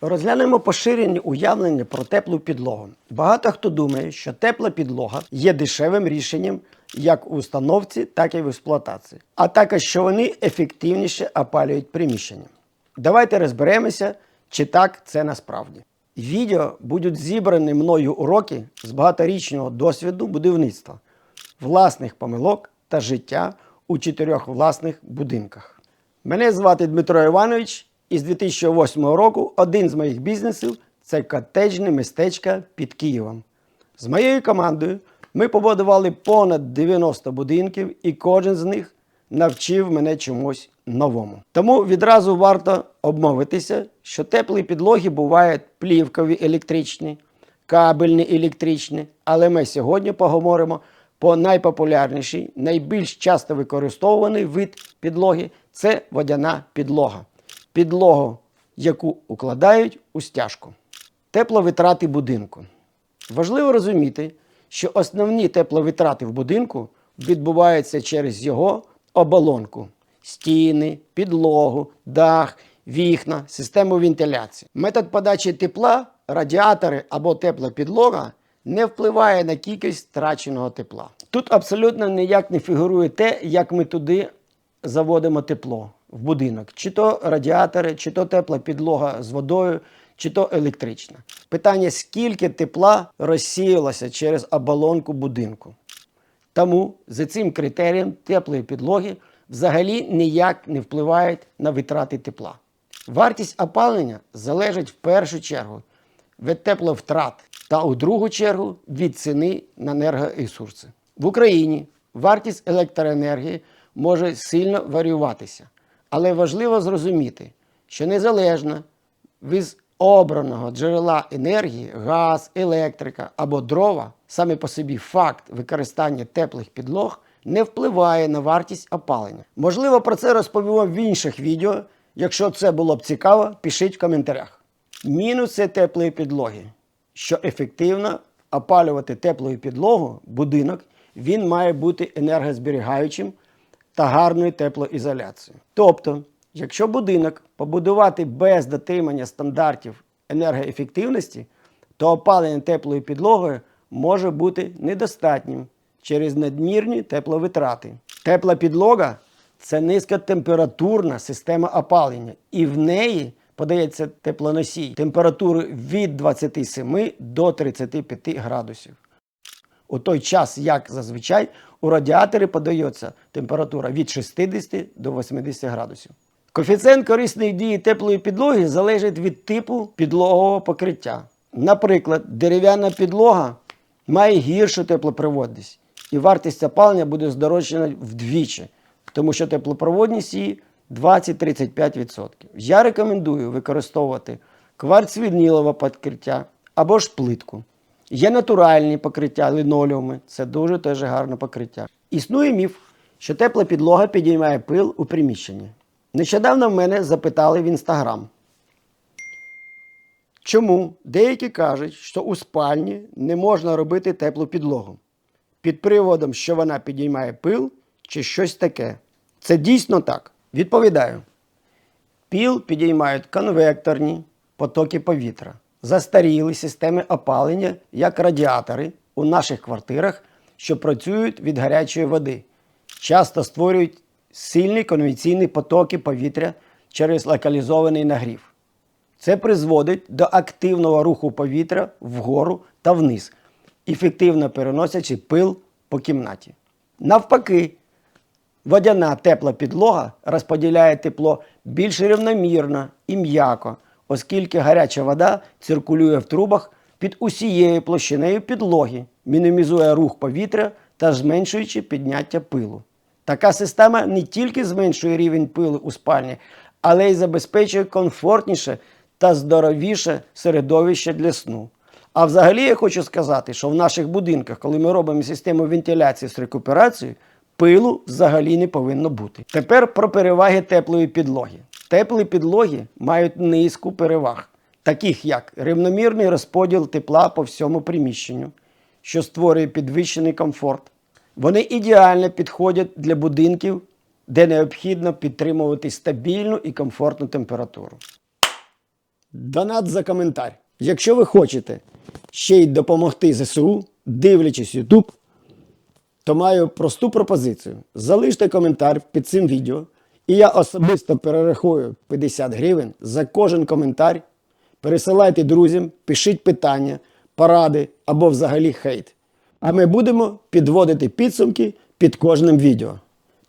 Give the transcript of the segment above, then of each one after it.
Розглянемо поширені уявлення про теплу підлогу. Багато хто думає, що тепла підлога є дешевим рішенням як у установці, так і в експлуатації, а також що вони ефективніше опалюють приміщення. Давайте розберемося, чи так це насправді. Відео будуть зібрані мною уроки з багаторічного досвіду будівництва, власних помилок та життя у чотирьох власних будинках. Мене звати Дмитро Іванович, і з 2008 року один з моїх бізнесів це котеджне містечко під Києвом. З моєю командою ми побудували понад 90 будинків, і кожен з них навчив мене чомусь новому. Тому відразу варто обмовитися, що теплі підлоги бувають плівкові електричні, кабельні електричні, але ми сьогодні поговоримо по найпопулярнішій, найбільш часто використовуваний вид підлоги це водяна підлога. Підлогу, яку укладають у стяжку. Тепловитрати будинку. Важливо розуміти, що основні тепловитрати в будинку відбуваються через його оболонку: стіни, підлогу, дах, вікна, систему вентиляції. Метод подачі тепла, радіатори або тепла підлога не впливає на кількість втраченого тепла. Тут абсолютно ніяк не фігурує те, як ми туди заводимо тепло в будинок. Чи то радіатори, чи то тепла підлога з водою, чи то електрична. Питання, скільки тепла розсіялося через оболонку будинку. Тому за цим критерієм теплої підлоги взагалі ніяк не впливають на витрати тепла. Вартість опалення залежить в першу чергу від тепловтрат та у другу чергу від ціни на енергоресурси. В Україні вартість електроенергії може сильно варіюватися, але важливо зрозуміти, що незалежно від обраного джерела енергії, газ, електрика або дрова, саме по собі факт використання теплих підлог не впливає на вартість опалення. Можливо, про це розповімо в інших відео. Якщо це було б цікаво, пишіть в коментарях. Мінуси теплої підлоги. Що ефективно опалювати теплою підлогу, будинок, він має бути енергозберігаючим та гарною теплоізоляцією. Тобто, якщо будинок побудувати без дотримання стандартів енергоефективності, то опалення теплою підлогою може бути недостатнім через надмірні тепловитрати. Тепла підлога це низькотемпературна система опалення, і в неї подається теплоносій температурою від 27 до 35 градусів. У той час, як зазвичай, у радіаторі подається температура від 60 до 80 градусів. Коефіцієнт корисної дії теплої підлоги залежить від типу підлогового покриття. Наприклад, дерев'яна підлога має гіршу теплопроводність, і вартість опалення буде здорожчана вдвічі, тому що теплопроводність її 20-35%. Я рекомендую використовувати кварцвінілове покриття або ж плитку. Є натуральні покриття, линолеуми, це дуже теж гарне покриття. Існує міф, що тепла підлога підіймає пил у приміщенні. Нещодавно в мене запитали в інстаграм. Чому деякі кажуть, що у спальні не можна робити теплу підлогу під приводом, що вона підіймає пил чи щось таке? Це дійсно так. Відповідаю. Піл підіймають конвекторні потоки повітря, застаріли системи опалення, як радіатори у наших квартирах, що працюють від гарячої води, часто створюють сильні конвенційні потоки повітря через локалізований нагрів. Це призводить до активного руху повітря вгору та вниз, ефективно переносячи пил по кімнаті. Навпаки, водяна тепла підлога розподіляє тепло більш рівномірно і м'яко, оскільки гаряча вода циркулює в трубах під усією площиною підлоги, мінімізує рух повітря та зменшуючи підняття пилу. Така система не тільки зменшує рівень пилу у спальні, але й забезпечує комфортніше та здоровіше середовище для сну. А взагалі я хочу сказати, що в наших будинках, коли ми робимо систему вентиляції з рекуперацією, пилу взагалі не повинно бути. Тепер про переваги теплої підлоги. Теплі підлоги мають низку переваг, таких як рівномірний розподіл тепла по всьому приміщенню, що створює підвищений комфорт. Вони ідеально підходять для будинків, де необхідно підтримувати стабільну і комфортну температуру. Донат за коментар. Якщо ви хочете ще й допомогти ЗСУ, дивлячись YouTube, то маю просту пропозицію. Залиште коментар під цим відео, і я особисто перерахую 50 гривень за кожен коментар. Пересилайте друзям, пишіть питання, поради або взагалі хейт. А ми будемо підводити підсумки під кожним відео.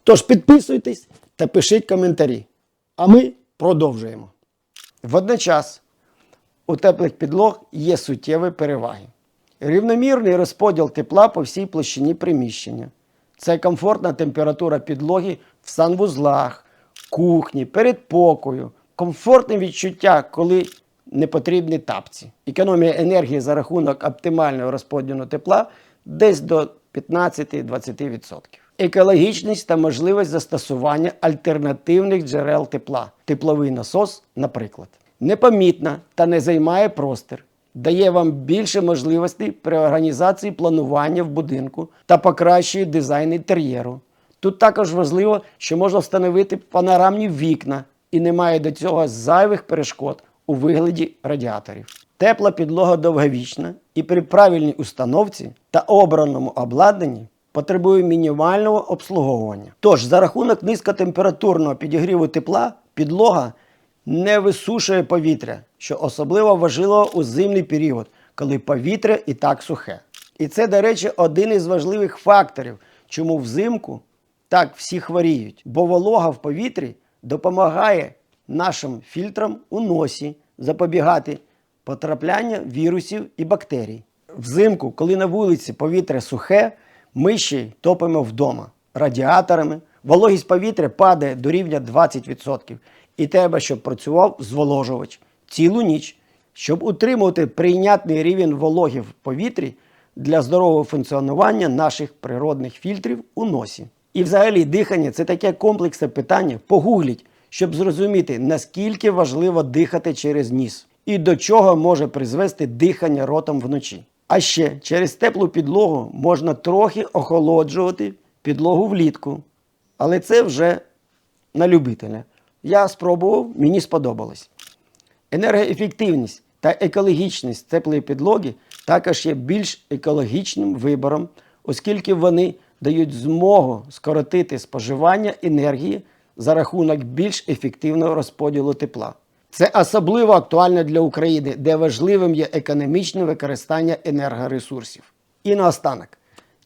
Тож підписуйтесь та пишіть коментарі. А ми продовжуємо. Водночас у теплих підлог є суттєві переваги. Рівномірний розподіл тепла по всій площині приміщення. Це комфортна температура підлоги в санвузлах, кухні, передпокою, комфортне відчуття, коли не потрібні тапці. Економія енергії за рахунок оптимального розподілу тепла десь до 15-20%. Екологічність та можливість застосування альтернативних джерел тепла. Тепловий насос, наприклад. Непомітна та не займає простір. Дає вам більше можливостей при організації планування в будинку та покращує дизайн інтер'єру. Тут також важливо, що можна встановити панорамні вікна і немає до цього зайвих перешкод у вигляді радіаторів. Тепла підлога довговічна і при правильній установці та обраному обладнанні потребує мінімального обслуговування. Тож, за рахунок низькотемпературного підігріву тепла, підлога не висушує повітря, що особливо важливо у зимний період, коли повітря і так сухе. І це, до речі, один із важливих факторів, чому взимку так всі хворіють, бо волога в повітрі допомагає нашим фільтрам у носі запобігати потрапляння вірусів і бактерій. Взимку, коли на вулиці повітря сухе, ми ще топимо вдома радіаторами. Вологість повітря падає до рівня 20%. І треба, щоб працював зволожувач цілу ніч, щоб утримувати прийнятний рівень вологи в повітрі для здорового функціонування наших природних фільтрів у носі. І взагалі дихання це таке комплексне питання. Погугліть, щоб зрозуміти, наскільки важливо дихати через ніс і до чого може призвести дихання ротом вночі. А ще через теплу підлогу можна трохи охолоджувати підлогу влітку. Але це вже на любителя. Я спробував, мені сподобалось. Енергоефективність та екологічність теплої підлоги також є більш екологічним вибором, оскільки вони дають змогу скоротити споживання енергії за рахунок більш ефективного розподілу тепла. Це особливо актуально для України, де важливим є економічне використання енергоресурсів. І наостанок,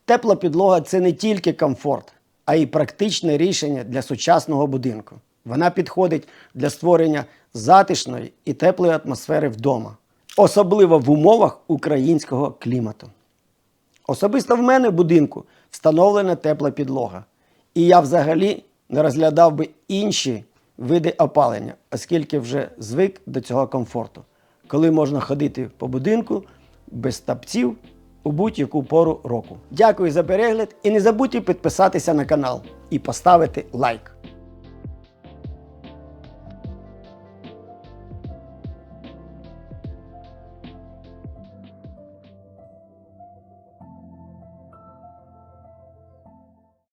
тепла підлога це не тільки комфорт, а й практичне рішення для сучасного будинку. Вона підходить для створення затишної і теплої атмосфери вдома, особливо в умовах українського клімату. Особисто в мене в будинку встановлена тепла підлога. І я взагалі не розглядав би інші види опалення, оскільки вже звик до цього комфорту, коли можна ходити по будинку без тапців у будь-яку пору року. Дякую за перегляд і не забудьте підписатися на канал і поставити лайк.